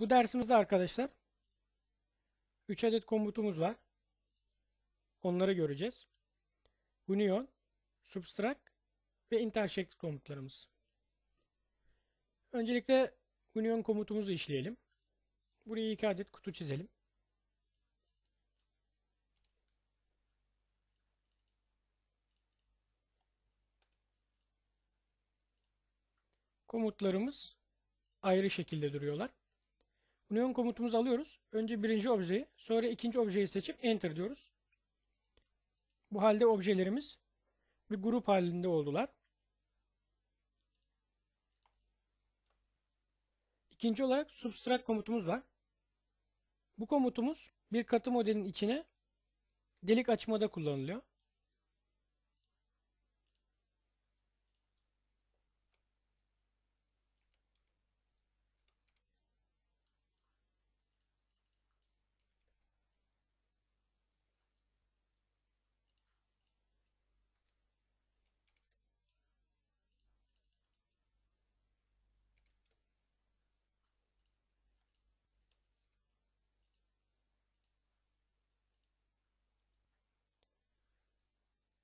Bu dersimizde arkadaşlar 3 adet komutumuz var. Onları göreceğiz. Union, Subtract ve Intersect komutlarımız. Öncelikle Union komutumuzu işleyelim. Buraya 2 adet kutu çizelim. Komutlarımız ayrı şekilde duruyorlar. Union komutumuzu alıyoruz. Önce birinci objeyi, sonra ikinci objeyi seçip Enter diyoruz. Bu halde objelerimiz bir grup halinde oldular. İkinci olarak Subtract komutumuz var. Bu komutumuz bir katı modelin içine delik açmada kullanılıyor.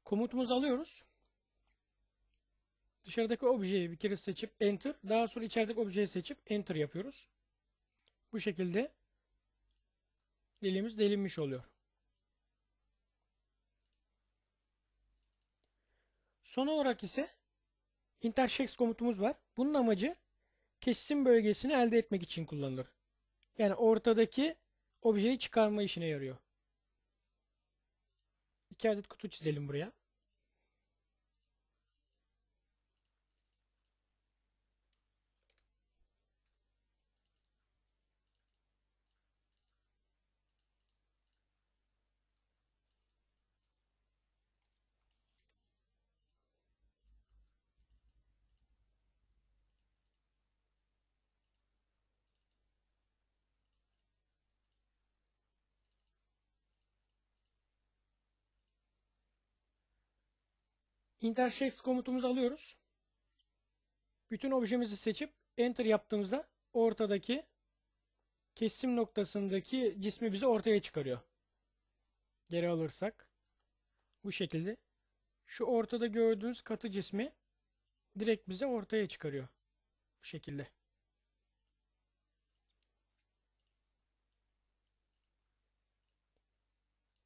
Komutumuzu alıyoruz. Dışarıdaki objeyi bir kere seçip Enter. Daha sonra içerideki objeyi seçip Enter yapıyoruz. Bu şekilde dilimiz delinmiş oluyor. Son olarak ise intersects komutumuz var. Bunun amacı kesim bölgesini elde etmek için kullanılır. Yani ortadaki objeyi çıkarma işine yarıyor. İki adet kutu çizelim buraya. Intersects komutumuzu alıyoruz. Bütün objemizi seçip Enter yaptığımızda ortadaki kesim noktasındaki cismi bize ortaya çıkarıyor. Geri alırsak bu şekilde şu ortada gördüğünüz katı cismi direkt bize ortaya çıkarıyor. Bu şekilde.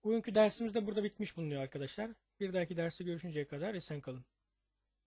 Bugünkü dersimiz de burada bitmiş bulunuyor arkadaşlar. Bir dahaki derste görüşünceye kadar esen kalın.